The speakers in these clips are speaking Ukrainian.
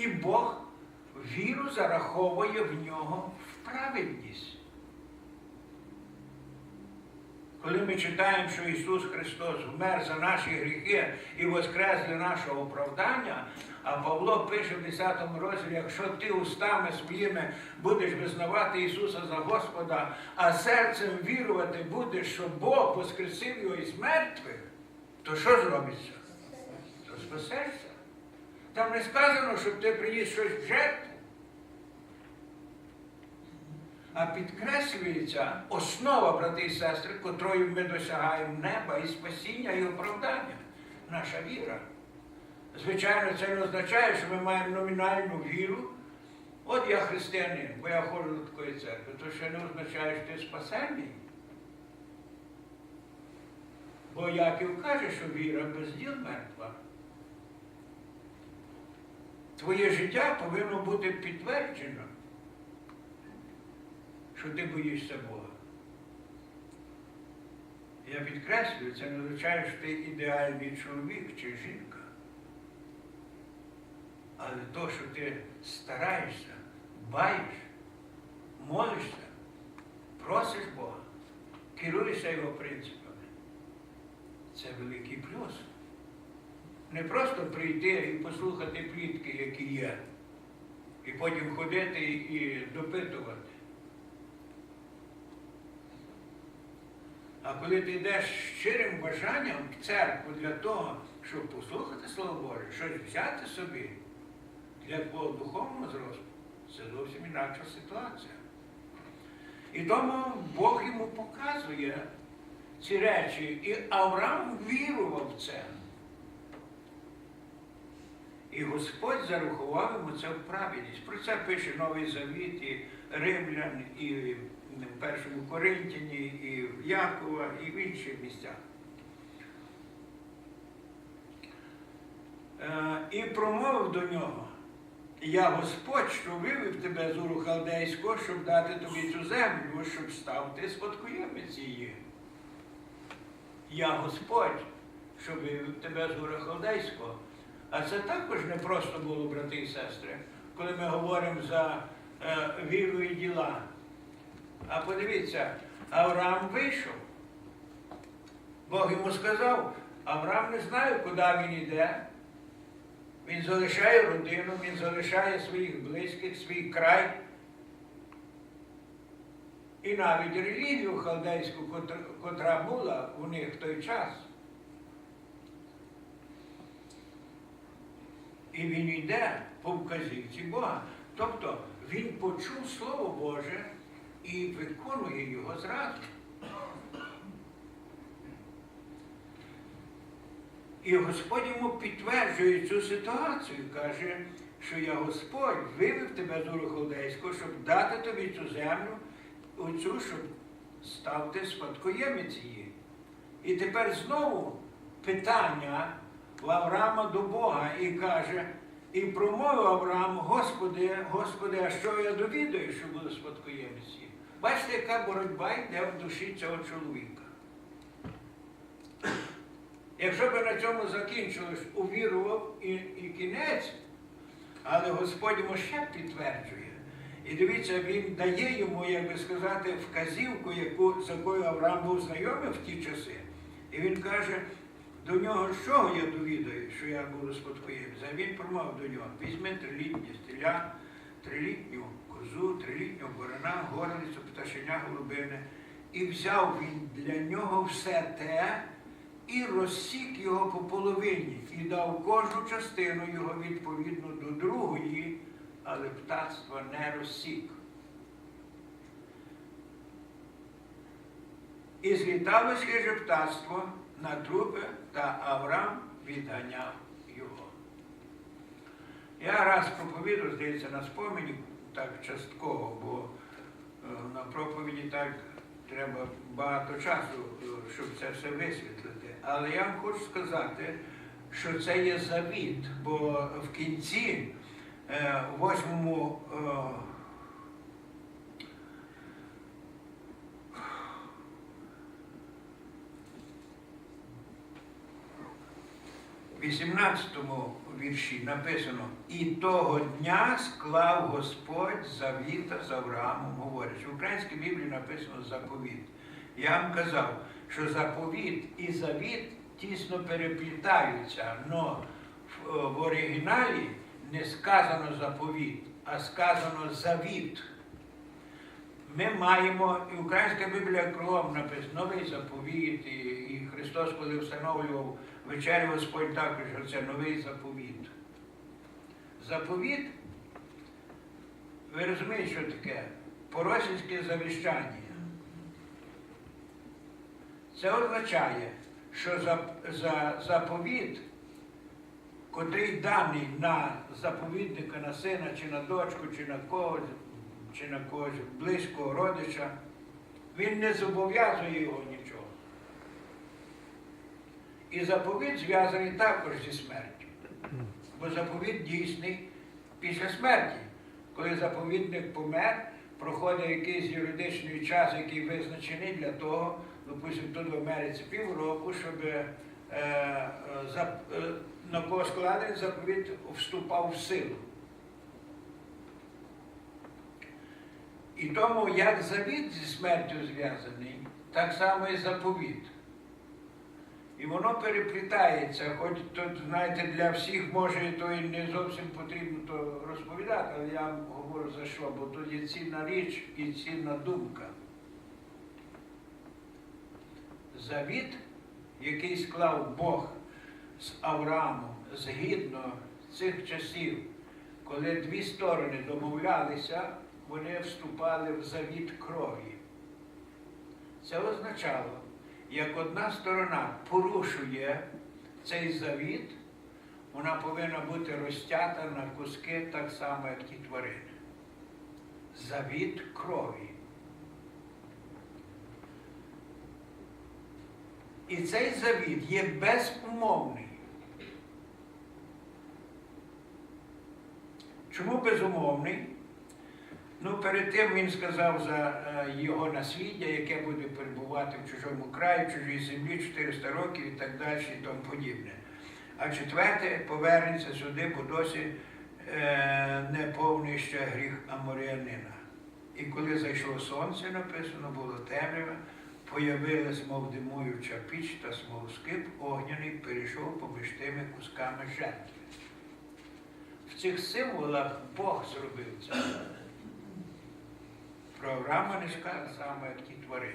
І Бог віру зараховує в нього в праведність. Коли ми читаємо, що Ісус Христос вмер за наші гріхи і воскрес для нашого оправдання, а Павло пише в 10 розділі, якщо ти устами своїми будеш визнавати Ісуса за Господа, а серцем вірувати будеш, що Бог воскресив його із мертвих, то що зробиться? То спасешся. Там не сказано, щоб ти приніс щось в жертву. А підкреслюється основа, брати і сестри, котрою ми досягаємо неба і спасіння, і оправдання. Наша віра. Звичайно, це не означає, що ми маємо номінальну віру. От я християнин, бо я ходжу до такої церкви, то ще не означає, що ти спасенний. Бо Яків каже, що віра без діл мертва. Твоє життя повинно бути підтверджено, що ти боїшся Бога. Я підкреслюю, це не означає, що ти ідеальний чоловік чи жінка. Але то, що ти стараєшся, баєш, молишся, просиш Бога, керуєшся його принципами, це великий плюс. Не просто прийти і послухати плітки, які є, і потім ходити і допитувати. А коли ти йдеш щирим бажанням в церкву для того, щоб послухати Слово Боже, щось взяти собі для твого духовного зросту, це зовсім інакша ситуація. І тому Бог йому показує ці речі, і Авраам вірував в це. І Господь зарахував йому це в праведність. Про це пише Новий Завіт, і Римлян, і в першому Коринтяні, і в Якова, і в інших місцях. Е, І промовив до нього, я Господь, що вивів тебе з Уру Халдейського, щоб дати тобі цю землю, щоб став ти спадкоємець її. Я Господь, що вивів тебе з Ура Халдейського. А це також не просто було, брати і сестри, коли ми говоримо за е, віру і діла. А подивіться, Авраам вийшов. Бог йому сказав, Авраам не знає, куди він йде. Він залишає родину, він залишає своїх близьких, свій край. І навіть релігію халдейську, котра, була у них в той час. І він йде по вказівці Бога. Тобто він почув Слово Боже і виконує його зразу. І Господь йому підтверджує цю ситуацію, каже, що я Господь вивів тебе з Уру Халдейського, щоб дати тобі цю землю, оцю, щоб став ти спадкоємець її. І тепер знову питання в Авраама до Бога і каже, і промовив Авраам, Господи, Господи, а що я довідаю, що буду спадкоємець її? Бачите, яка боротьба йде в душі цього чоловіка. Якщо б на цьому закінчилось, увірував і, і кінець, але Господь йому ще підтверджує. І дивіться, він дає йому, як би сказати, вказівку, яку, з якою Авраам був знайомий в ті часи. І він каже, до нього чого я довідаю, що я буду спадкоємцем? Він промов до нього, візьми трилітнє стиля, трилітню козу, трилітнього борона, горлицю, пташеня голубине. І взяв він для нього все те і розсік його по половині, і дав кожну частину його відповідно до другої, але птацтва не розсік. І злітало схоже птацтво на трупи, та Авраам відганяв його. Я раз проповідав, здається, на спомені так частково, бо е, на проповіді так треба багато часу, е, щоб це все висвітлити. Але я вам хочу сказати, що це є завіт, бо в кінці, е, в восьмому е, 18 вірші написано, і того дня склав Господь завіта з Авраамом, говорить. В українській Біблії написано заповіт. Я вам казав, що заповіт і завіт тісно переплітаються, але в, оригіналі не сказано заповіт, а сказано завіт. Ми маємо, і Українська Біблія кругом написано новий заповіт, і Христос, коли встановлював вечерю, Господь також, що це новий заповіт. Заповіт, ви розумієте, що таке? Поросійське завіщання. Це означає, що за, за заповіт, котрий даний на заповідника, на сина, чи на дочку, чи на когось, чи на когось близького родича, він не зобов'язує його нічого. І заповіт зв'язаний також зі смертю. Бо заповіт дійсний після смерті. Коли заповідник помер, проходить якийсь юридичний час, який визначений для того, допустимо, тут в Америці півроку, щоб е, е, е, на кого складений заповіт вступав в силу. І тому як завіт зі смертю зв'язаний, так само і заповіт. І воно переплітається, хоч тут, знаєте, для всіх може то і не зовсім потрібно то розповідати, але я вам говорю за що, бо тут є цінна річ і цінна думка. Завіт, який склав Бог з Авраамом згідно цих часів, коли дві сторони домовлялися, вони вступали в завіт крові. Це означало, як одна сторона порушує цей завіт, вона повинна бути розтята на куски так само, як ті тварини. Завіт крові. І цей завіт є безумовний. Чому безумовний? Ну, перед тим він сказав за е, його насліддя, яке буде перебувати в чужому краї, в чужій землі 400 років і так далі, і тому подібне. А четверте, повернеться сюди, бо досі е, не повний ще гріх Аморіанина. І коли зайшло сонце, написано, було темряве, появилась, мов димуюча піч та смолоскип огняний перейшов поміж тими кусками жертви. В цих символах Бог зробив це. Про Авраама не сказано саме, як ті тварини.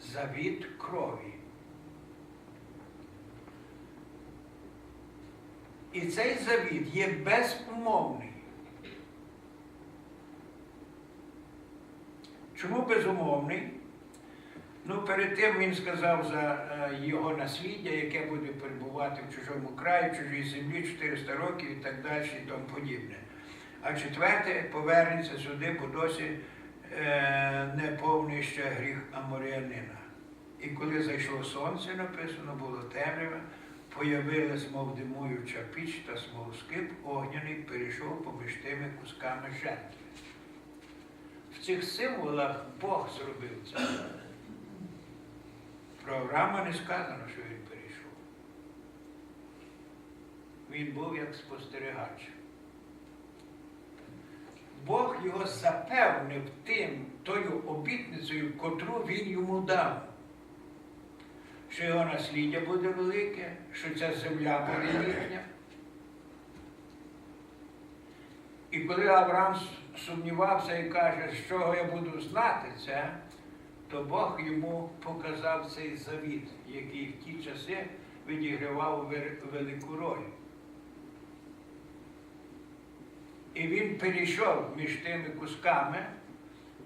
Завіт крові. І цей завіт є безумовний. Чому безумовний? Ну, перед тим він сказав за е, його насліддя, яке буде перебувати в чужому краї, в чужій землі 400 років і так далі, і тому подібне. А четверте, повернеться сюди, бо досі е, не повний ще гріх Аморіанина. І коли зайшло сонце, написано, було темряве, появилась, мов димуюча піч та смолоскип огняний перейшов поміж тими кусками жертви. В цих символах Бог зробив це. Про не сказано, що він перейшов. Він був як спостерігач. Бог його запевнив тим, тою обітницею, котру він йому дав. Що його насліддя буде велике, що ця земля буде їхня. І коли Авраам сумнівався і каже, з чого я буду знати це, то Бог йому показав цей завіт, який в ті часи відігравав велику роль. І він перейшов між тими кусками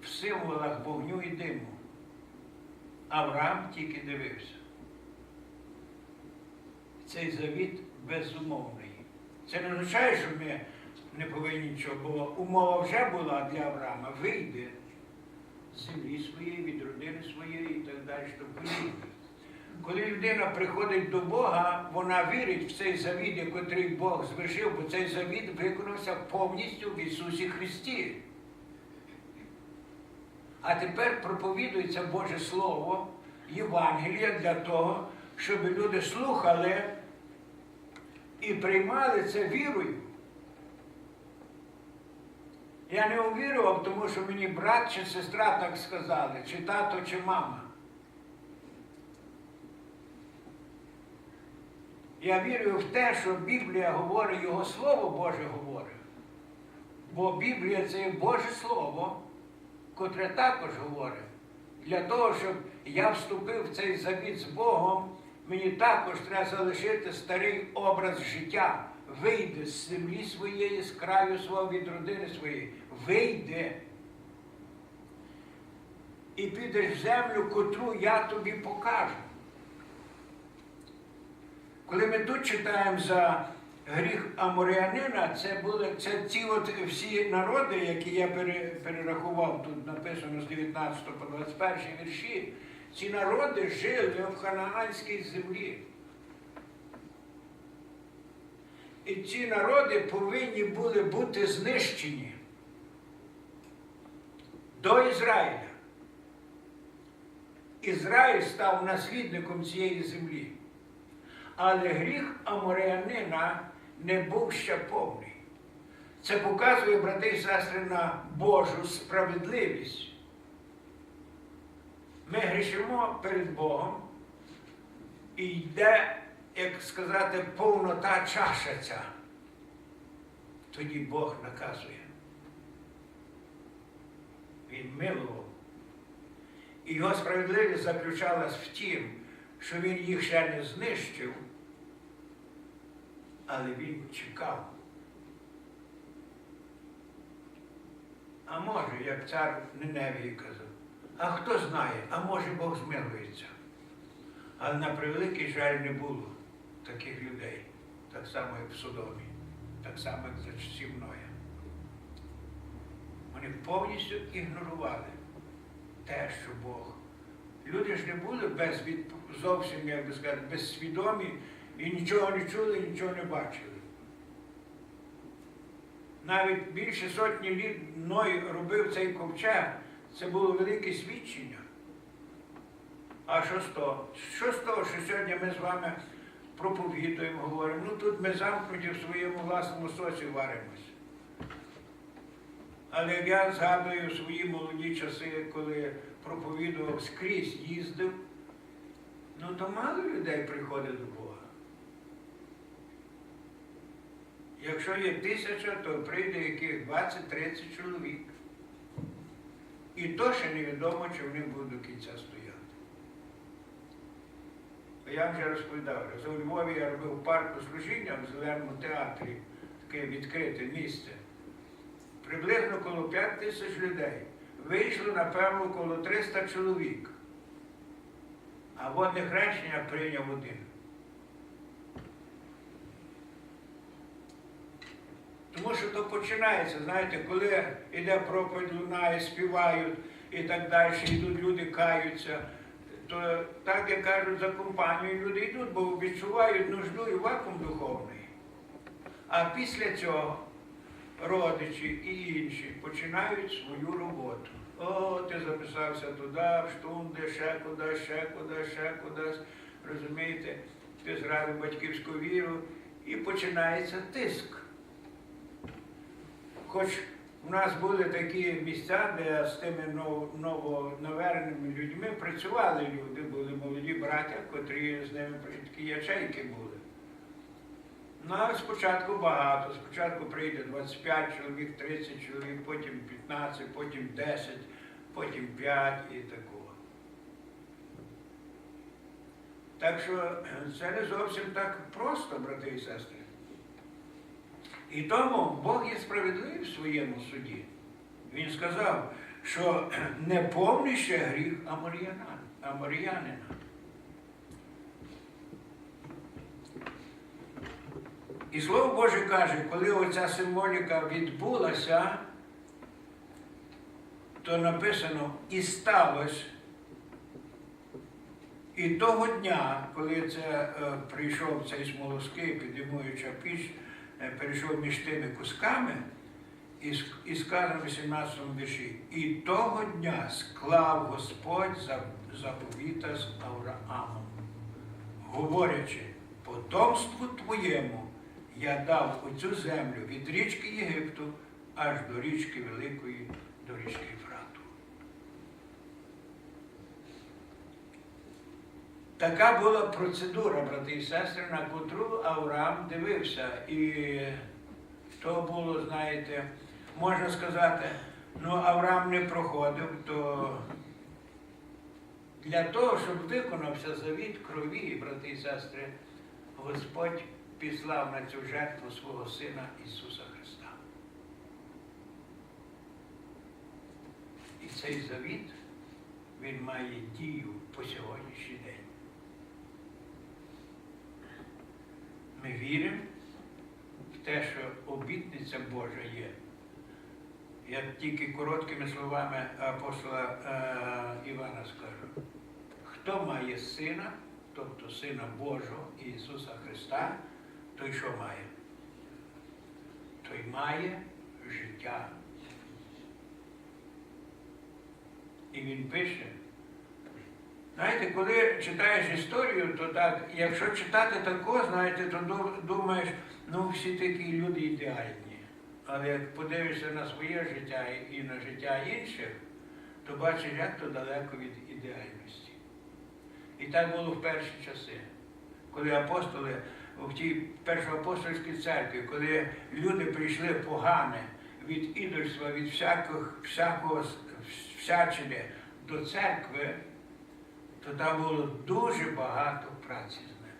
в символах вогню і диму. Авраам тільки дивився. Цей завіт безумовний. Це не означає, що ми не повинні нічого, бо умова вже була для Авраама. Вийде з землі своєї, від родини своєї і так далі. що подібне. Коли людина приходить до Бога, вона вірить в цей завіт, який Бог звершив, бо цей завіт виконався повністю в Ісусі Христі. А тепер проповідується Боже Слово, Євангелія для того, щоб люди слухали і приймали це вірою. Я не увірував, тому що мені брат чи сестра так сказали, чи тато, чи мама. Я вірю в те, що Біблія говорить, Його Слово Боже говорить. Бо Біблія це Боже Слово, котре також говорить. Для того, щоб я вступив в цей завіт з Богом, мені також треба залишити старий образ життя. Вийди з землі своєї, з краю свого від родини своєї. Вийди. І підеш в землю, котру я тобі покажу. Коли ми тут читаємо за гріх Аморіанина, це були це ці от всі народи, які я перерахував, тут написано з 19 по 21 вірші, ці народи жили в ханаанській землі. І ці народи повинні були бути знищені до Ізраїля. Ізраїль став наслідником цієї землі. Але гріх Амореянина не був ще повний. Це показує, брати і сестри, на Божу справедливість. Ми грішимо перед Богом і йде, як сказати, повнота чаша ця. Тоді Бог наказує. Він милував. І його справедливість заключалась в тім, що він їх ще не знищив, але він чекав. А може, як цар Ниневії казав, а хто знає, а може Бог змилується. Але на превеликий жаль не було таких людей, так само, як в Содомі, так само, як за часів Ноя. Вони повністю ігнорували те, що Бог. Люди ж не були без зовсім, як би сказати, безсвідомі і нічого не чули, нічого не бачили. Навіть більше сотні літ Ной робив цей ковчег, це було велике свідчення. А що з того? Що з того, що сьогодні ми з вами проповідуємо, говоримо, ну тут ми замкнуті в своєму власному соці варимось. Але я згадую свої молоді часи, коли проповідував скрізь їздив, ну то мало людей приходить до Бога. Якщо є тисяча, то прийде яких 20-30 чоловік. І то ще невідомо, чи вони будуть до кінця стояти. Я вже розповідав, у Львові я робив парку служіння в Зеленому театрі, таке відкрите місце. Приблизно коло 5 тисяч людей. Вийшло, напевно, коло 300 чоловік. А водне хрещення прийняв один. Тому що то починається, знаєте, коли йде проповідь, лунає, співають і так далі, йдуть люди каються, то так як кажуть за компанію, люди йдуть, бо відчувають нужду і вакуум духовний. А після цього родичі і інші починають свою роботу. О, ти записався туди, в штунди, ще куди, ще куди, ще кудись. Розумієте, ти зрадив батьківську віру і починається тиск. Хоч у нас були такі місця, де з тими нов- людьми працювали люди, були молоді браття, котрі з ними такі ячейки були. Ну, а спочатку багато. Спочатку прийде 25 чоловік, 30 чоловік, потім 15, потім 10, потім 5 і такого. Так що це не зовсім так просто, брати і сестри. І тому Бог є справедливий в своєму суді. Він сказав, що не повний ще гріх Аморіянина. І Слово Боже каже, коли оця символіка відбулася, то написано і сталося. І того дня, коли це е, прийшов цей смолоскип, підіймуюча піч, перейшов між тими кусками, і, сказано в 18 вірші, і того дня склав Господь за- заповіта з Авраамом, говорячи, потомству твоєму я дав оцю землю від річки Єгипту аж до річки Великої, до річки Єфрату. Така була процедура, брати і сестри, на котру Авраам дивився. І то було, знаєте, можна сказати, ну Авраам не проходив, то для того, щоб виконався завіт крові, брати і сестри, Господь післав на цю жертву свого Сина Ісуса Христа. І цей завіт, він має дію по сьогоднішній день. Ми віримо в те, що обітниця Божа є. Я тільки короткими словами апостола е, Івана скажу. Хто має сина, тобто Сина Божого Ісуса Христа, той що має? Той має життя. І він пише. Знаєте, коли читаєш історію, то так, якщо читати тако, знаєте, то думаєш, ну всі такі люди ідеальні. Але як подивишся на своє життя і- на життя інших, то бачиш, як то далеко від ідеальності. І так було в перші часи, коли апостоли в тій першоапостольській церкві, коли люди прийшли погане від ідольства, від всяких, всякого всячини до церкви, то там було дуже багато праці з ними.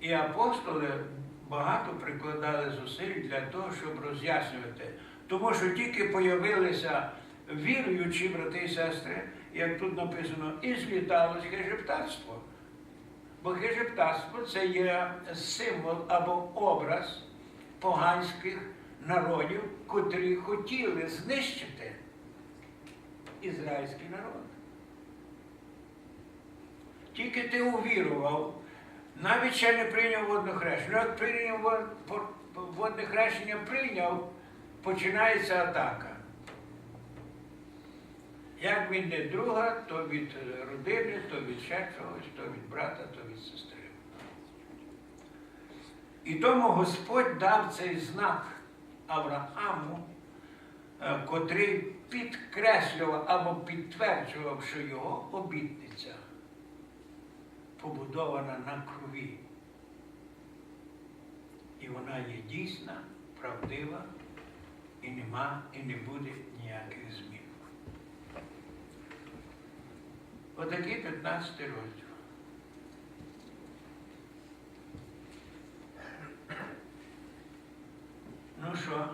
І апостоли багато прикладали зусиль для того, щоб роз'яснювати. Тому що тільки появилися віруючі брати і сестри, як тут написано, і зліталось хижептарство. Бо хижептарство це є символ або образ поганських народів, котрі хотіли знищити ізраїльський народ. Тільки ти увірував, навіть ще не прийняв водне хрещення. Як прийняв водне хрещення прийняв, починається атака. Як він не друга, то від родини, то від ще чогось, то від брата, то від сестри. І тому Господь дав цей знак Аврааму, котрий підкреслював або підтверджував, що його обітниця побудована на крові. І вона є дійсна, правдива, і нема, і не буде ніяких змін. Отакий 15 розділ. Ну що,